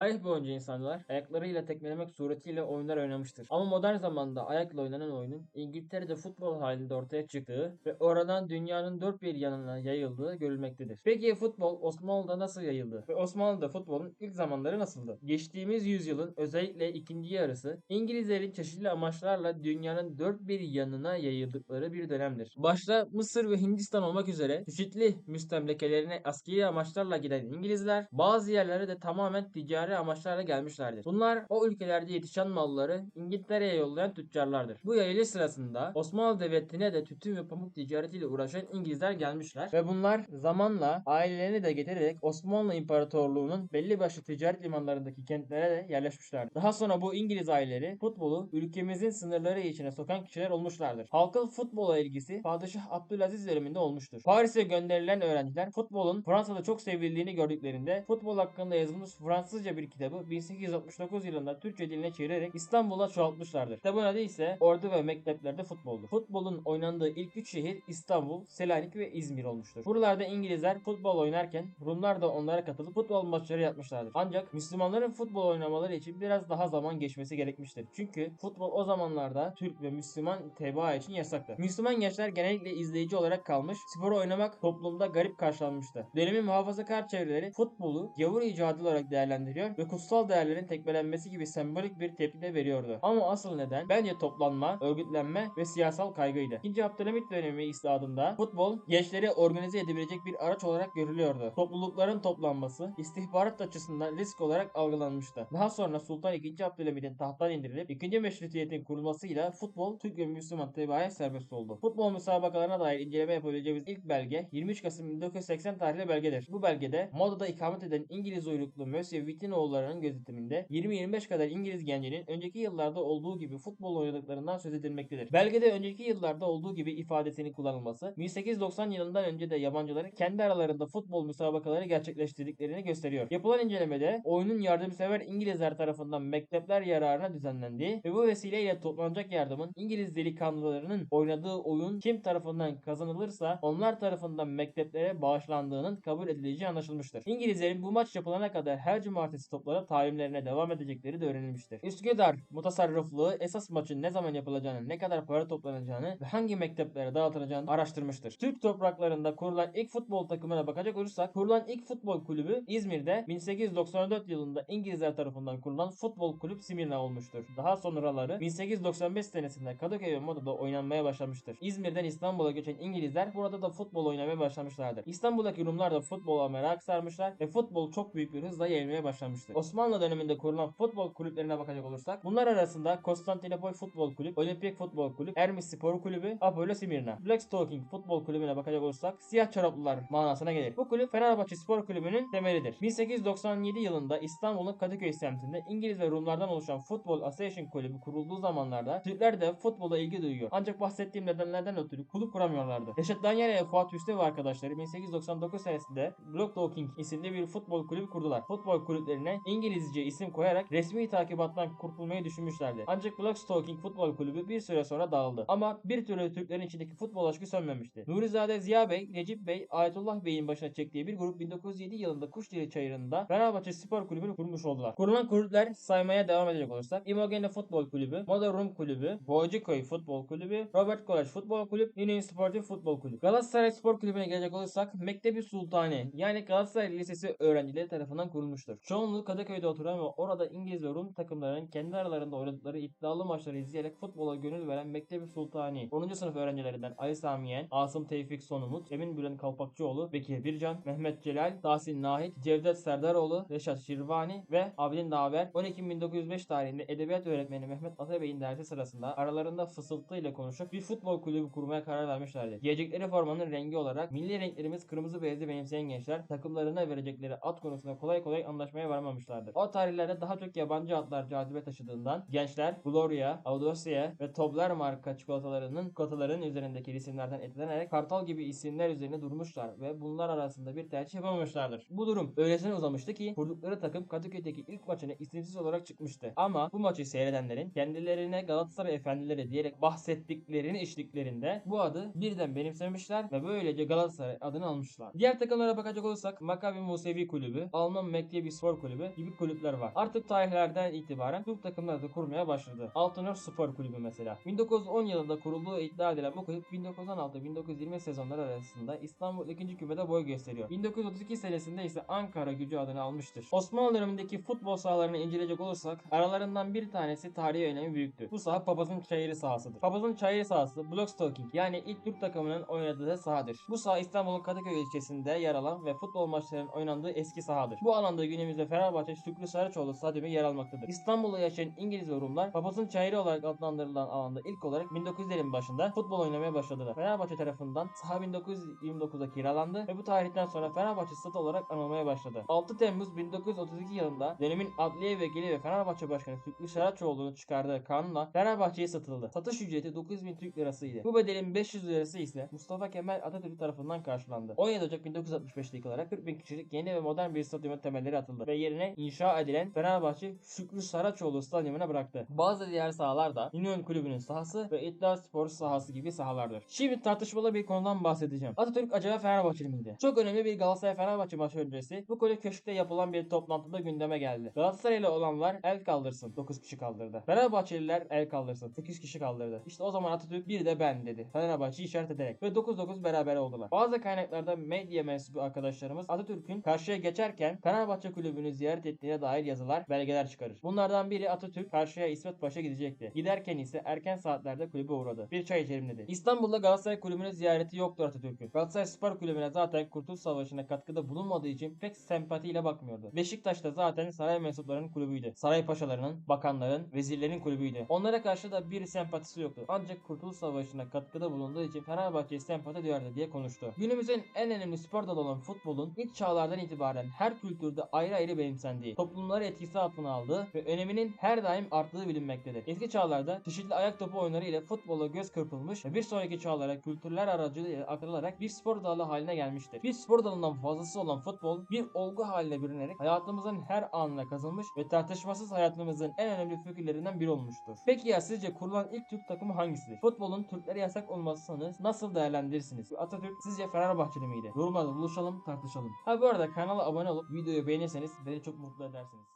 Tarih boyunca insanlar ayaklarıyla tekmelemek suretiyle oyunlar oynamıştır. Ama modern zamanda ayakla oynanan oyunun İngiltere'de futbol halinde ortaya çıktığı ve oradan dünyanın dört bir yanına yayıldığı görülmektedir. Peki futbol Osmanlı'da nasıl yayıldı? Ve Osmanlı'da futbolun ilk zamanları nasıldı? Geçtiğimiz yüzyılın özellikle ikinci yarısı İngilizlerin çeşitli amaçlarla dünyanın dört bir yanına yayıldıkları bir dönemdir. Başta Mısır ve Hindistan olmak üzere çeşitli müstemlekelerine askeri amaçlarla giden İngilizler bazı yerlere de tamamen ticari amaçlarla gelmişlerdir. Bunlar o ülkelerde yetişen malları İngiltere'ye yollayan tüccarlardır. Bu yayılış sırasında Osmanlı Devleti'ne de tütün ve pamuk ticaretiyle uğraşan İngilizler gelmişler ve bunlar zamanla ailelerini de getirerek Osmanlı İmparatorluğu'nun belli başlı ticaret limanlarındaki kentlere de yerleşmişlerdir. Daha sonra bu İngiliz aileleri futbolu ülkemizin sınırları içine sokan kişiler olmuşlardır. Halkın futbola ilgisi Padişah Abdülaziz döneminde olmuştur. Paris'e gönderilen öğrenciler futbolun Fransa'da çok sevildiğini gördüklerinde futbol hakkında yazılmış Fransızca bir kitabı 1869 yılında Türkçe diline çevirerek İstanbul'a çoğaltmışlardır. Kitabın adı ise Ordu ve Mekteplerde Futboldur. Futbolun oynandığı ilk üç şehir İstanbul, Selanik ve İzmir olmuştur. Buralarda İngilizler futbol oynarken Rumlar da onlara katılıp futbol maçları yapmışlardır. Ancak Müslümanların futbol oynamaları için biraz daha zaman geçmesi gerekmiştir. Çünkü futbol o zamanlarda Türk ve Müslüman tebaa için yasaktı. Müslüman gençler genellikle izleyici olarak kalmış, sporu oynamak toplumda garip karşılanmıştı. Dönemin muhafazakar çevreleri futbolu gavur icadı olarak değerlendiriyor ve kutsal değerlerin tekmelenmesi gibi sembolik bir tepki de veriyordu. Ama asıl neden bence toplanma, örgütlenme ve siyasal kaygıydı. İkinci Abdülhamit dönemi istihadında futbol gençleri organize edebilecek bir araç olarak görülüyordu. Toplulukların toplanması istihbarat açısından risk olarak algılanmıştı. Daha sonra Sultan II. Abdülhamid'in tahttan indirilip ikinci meşrutiyetin kurulmasıyla futbol Türk ve Müslüman tebaaya serbest oldu. Futbol müsabakalarına dair inceleme yapabileceğimiz ilk belge 23 Kasım 1980 tarihli belgedir. Bu belgede modada ikamet eden İngiliz uyruklu Monsieur Wittinoğulları'nın gözetiminde 20-25 kadar İngiliz gencinin önceki yıllarda olduğu gibi futbol oynadıklarından söz edilmektedir. Belgede önceki yıllarda olduğu gibi ifadesinin kullanılması 1890 yılından önce de yabancıların kendi aralarında futbol müsabakaları gerçekleştirdiklerini gösteriyor. Yapılan incelemede oyunun yardımsever İngilizler tarafından mektepler yararına düzenlendiği ve bu vesileyle toplanacak yardımın İngiliz delikanlılarının oynadığı oyun kim tarafından kazanılırsa onlar tarafından mekteplere bağışlandığının kabul edileceği anlaşılmıştır. İngilizlerin bu maç yapılana kadar her cumartesi toplanıp talimlerine devam edecekleri de öğrenilmiştir. Üsküdar mutasarrıflığı esas maçın ne zaman yapılacağını, ne kadar para toplanacağını ve hangi mekteplere dağıtılacağını araştırmıştır. Türk topraklarında kurulan ilk futbol takımına bakacak olursak kurulan ilk futbol kulübü İzmir'de 1894 yılında İngilizler tarafından kurulan Futbol Kulüp Simirna olmuştur. Daha sonraları 1895 senesinde Kadıköy ve Moda'da oynanmaya başlamıştır. İzmir'den İstanbul'a göçen İngilizler burada da futbol oynamaya başlamışlardır. İstanbul'daki Rumlar da futbola merak sarmışlar ve futbol çok büyük bir hızla yayılmaya başlamıştır. Osmanlı döneminde kurulan futbol kulüplerine bakacak olursak bunlar arasında Konstantinopol Futbol Kulüp, Olimpik Futbol Kulüp, Ermis Spor Kulübü, Apollo Simirna. Blackstocking Futbol Kulübü'ne bakacak olursak siyah çoraplılar manasına gelir. Bu kulüp Fenerbahçe Spor Kulübü'nün temelidir. 1897 yılında İstanbul'un Kadıköy semtinde İngiliz ve Rumlardan oluşan Futbol Association Kulübü kurulduğu zamanlarda Türkler de futbola ilgi duyuyor. Ancak bahsettiğim nedenlerden ötürü kulüp kuramıyorlardı. Reşat Danyal ve Fuat Hüsnü ve arkadaşları 1899 senesinde Blackstocking isimli bir futbol kulübü kurdular. Futbol kulüplerine İngilizce isim koyarak resmi takibattan kurtulmayı düşünmüşlerdi. Ancak Blackstocking Futbol Kulübü bir süre sonra dağıldı. Ama bir türlü Türklerin içindeki futbol aşkı sönmemişti. Nurizade Ziya Bey, Necip Bey, Ayetullah Bey'in başına çektiği bir grup 1907 yılında Kuşdili Çayırı'nda Fenerbahçe Spor Kulübü'nü kurmuş oldular. Kurulan kulüpler saymaya devam edecek olursak Imogene Futbol Kulübü, Moda Rum Kulübü, Boğacıköy Futbol Kulübü, Robert Kolaj Futbol Kulübü, Union Sportif Futbol Kulübü. Galatasaray Spor Kulübü'ne gelecek olursak Mektebi Sultani yani Galatasaray Lisesi öğrencileri tarafından kurulmuştur. Çoğunluğu Kadıköy'de oturan ve orada İngiliz ve Rum takımlarının kendi aralarında oynadıkları iddialı maçları izleyerek futbola gönül veren Mektebi Sultani 10. sınıf öğrencilerinden Ali Samiyen, Asım Tevfik Sonumut, Emin Bülent Kalpakçıoğlu, Bekir Bircan, Mehmet Celal, Tahsin Nahit, Cevdet Serdaroğlu, Reşat Şirvani ve Abidin Daver 12 Ekim 1905 tarihinde edebiyat öğretmeni Mehmet Atabey'in dersi sırasında aralarında fısıltıyla konuşup bir futbol kulübü kurmaya karar vermişlerdi. Giyecekleri formanın rengi olarak milli renklerimiz kırmızı beyazı benimseyen gençler takımlarına verecekleri at konusunda kolay kolay anlaşmaya varamamışlardır. O tarihlerde daha çok yabancı atlar cazibe taşıdığından gençler Gloria, Audacia ve Tobler marka çikolatalarının çikolataların üzerindeki isimlerden etkilenerek Kartal gibi isimler üzerine durmuşlar ve bunlar arasında bir tercih yapamamışlardır. Bu durum öylesine uzamıştı ki kurdukları takım Kadıköy'deki ilk maçına isimsiz olarak çıkmıştı. Ama bu maçı seyredenlerin kendilerine Galatasaray efendileri diyerek bahsettiklerini içtiklerinde bu adı birden benimsemişler ve böylece Galatasaray adını almışlar. Diğer takımlara bakacak olursak Maccabi Musevi Kulübü, Alman Mektebi Spor Kulübü, Kulübü gibi kulüpler var. Artık tarihlerden itibaren Türk takımları da kurmaya başladı. Altınörf Spor Kulübü mesela. 1910 yılında kurulduğu iddia edilen bu kulüp 1916-1920 sezonları arasında İstanbul 2. kümede boy gösteriyor. 1932 senesinde ise Ankara gücü adını almıştır. Osmanlı dönemindeki futbol sahalarını inceleyecek olursak aralarından bir tanesi tarihi önemi büyüktür. Bu saha Papaz'ın Çayırı sahasıdır. Papaz'ın Çayırı sahası Blockstoking yani ilk Türk takımının oynadığı sahadır. Bu saha İstanbul'un Kadıköy ilçesinde yer alan ve futbol maçlarının oynandığı eski sahadır. Bu alanda günümüzde Fenerbahçe Şükrü Saraçoğlu stadyumu yer almaktadır. İstanbul'da yaşayan İngiliz ve Rumlar Papaz'ın Çayırı olarak adlandırılan alanda ilk olarak 1900'lerin başında futbol oynamaya başladılar. Fenerbahçe tarafından saha 1929'da kiralandı ve bu tarihten sonra Fenerbahçe stadı olarak anılmaya başladı. 6 Temmuz 1932 yılında dönemin Adliye Vekili ve Fenerbahçe Başkanı Şükrü Saraçoğlu'nun çıkardığı kanunla Fenerbahçe'ye satıldı. Satış ücreti 9000 Türk lirasıydı. Bu bedelin 500 lirası ise Mustafa Kemal Atatürk tarafından karşılandı. 17 Ocak 1965'te yıkılarak 40 bin kişilik yeni ve modern bir stadyumun temelleri atıldı ve yerine inşa edilen Fenerbahçe Şükrü Saraçoğlu stadyumuna bıraktı. Bazı diğer sahalar da İnönü Kulübü'nün sahası ve İddia Spor sahası gibi sahalardır. Şimdi tartışmalı bir konudan bahsedeceğim. Atatürk acaba Fenerbahçeli miydi? Çok önemli bir Galatasaray Fenerbahçe maçı öncesi bu kulüp köşkte yapılan bir toplantıda gündeme geldi. Galatasaraylı olanlar el kaldırsın. 9 kişi kaldırdı. Fenerbahçeliler el kaldırsın. 8 kişi kaldırdı. İşte o zaman Atatürk bir de ben dedi. Fenerbahçe'yi işaret ederek. Ve 9-9 beraber oldular. Bazı kaynaklarda medya mensubu arkadaşlarımız Atatürk'ün karşıya geçerken Fenerbahçe kulübünü ziyaret ettiğine dair yazılar, belgeler çıkarır. Bunlardan biri Atatürk karşıya İsmet Paşa gidecekti. Giderken ise erken saatlerde kulübe uğradı. Bir çay içelim dedi. İstanbul'da Galatasaray kulübünü ziyareti yoktur Atatürk'ün. Galatasaray Spor Kulübü'ne zaten Kurtuluş Savaşı'na katkıda bulunmadığı için pek sempatiyle bakmıyordu. Beşiktaş'ta zaten saray mensuplarının kulübüydü. Saray paşalarının, bakanların, vezirlerin kulübüydü. Onlara karşı da bir sempatisi yoktu. Ancak Kurtuluş Savaşı'na katkıda bulunduğu için Fenerbahçe'ye sempati duyardı diye konuştu. Günümüzün en önemli spor dalı olan futbolun ilk çağlardan itibaren her kültürde ayrı ayrı benimsendiği, toplumları etkisi altına aldığı ve öneminin her daim arttığı bilinmektedir. Eski çağlarda çeşitli ayak topu oyunları ile futbola göz kırpılmış ve bir sonraki çağlara kültürler aracılığıyla aktarılarak bir spor dalı haline gelmiştir. Bir spor dalından fazlası olan futbol bir olgu haline bürünerek hayatımızın her anına kazınmış ve tartışmasız hayatımızın en önemli figürlerinden biri olmuştur. Peki ya sizce kurulan ilk Türk takımı hangisidir? Futbolun Türklere yasak olmasını nasıl değerlendirirsiniz? Atatürk sizce Fenerbahçeli miydi? Yorumlarda buluşalım tartışalım. Ha bu arada kanala abone olup videoyu beğenirseniz beni çok mutlu edersiniz.